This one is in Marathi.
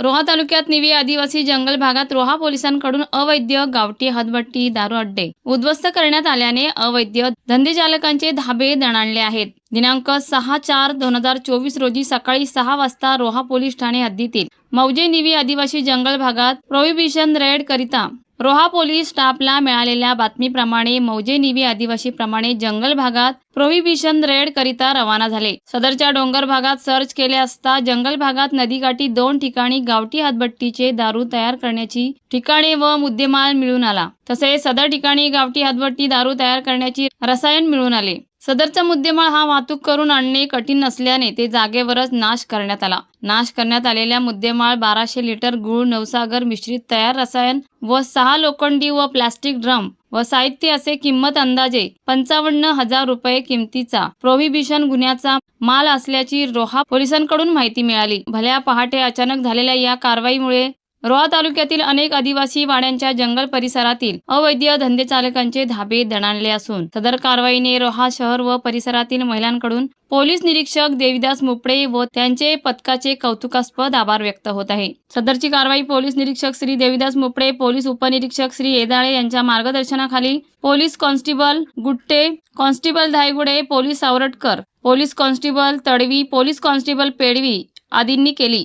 रोहा तालुक्यात निवी आदिवासी जंगल भागात रोहा पोलिसांकडून अवैध गावठी हदबट्टी दारू अड्डे उद्ध्वस्त करण्यात आल्याने अवैध धंदेचालकांचे धाबे दणाणले आहेत. दिनांक सहा चार दोन हजार चोवीस रोजी सकाळी सहा वाजता रोहा पोलीस ठाणे हद्दीतील मौजे निवी आदिवासी जंगल भागात प्रोहिबिशन रेड करिता रोहा पोलीस स्टाफला मिळालेल्या बातमीप्रमाणे मौजे निवी आदिवासीप्रमाणे जंगल भागात प्रोहिबिशन रेड करिता रवाना झाले. सदरच्या डोंगर भागात सर्च केले असता जंगल भागात नदीकाठी दोन ठिकाणी गावठी हातभट्टीचे दारू तयार करण्याची ठिकाणे व मुद्देमाल मिळून आला. तसेच सदर ठिकाणी गावठी हातभट्टी दारू तयार करण्याची रसायन मिळून आले. सदरचा मुद्देमाळ हा वाहतूक करून आणणे कठीण नसल्याने ते जागेवरच नाश करण्यात आला. नाश करण्यात आलेल्या मुद्देमाळ बाराशे लिटर गुळ नवसागर मिश्रित तयार रसायन व सहा लोखंडी व प्लास्टिक ड्रम व साहित्य असे किंमत अंदाजे पंचावन्न हजार रुपये किमतीचा प्रोहिबिशन गुन्ह्याचा माल असल्याची रोहा पोलिसांकडून माहिती मिळाली. भल्या पहाटे अचानक झालेल्या या कारवाईमुळे रोहा तालुक्यातील अनेक आदिवासी वाड्यांच्या जंगल परिसरातील अवैध धंदेचालकांचे धाबे दणाणले असून सदर कारवाईने रोहा शहर व परिसरातील महिलांकडून पोलीस निरीक्षक देविदास मुपडे व त्यांचे पथकाचे कौतुकास्पद आभार व्यक्त होत आहे. सदरची कारवाई पोलीस निरीक्षक श्री देविदास मुपडे पोलीस उपनिरीक्षक श्री येदाळे यांच्या मार्गदर्शनाखाली police constable Gutte constable Dhaygude police Savaratkar police constable Tadvi police constable Pedvi आदींनी केली.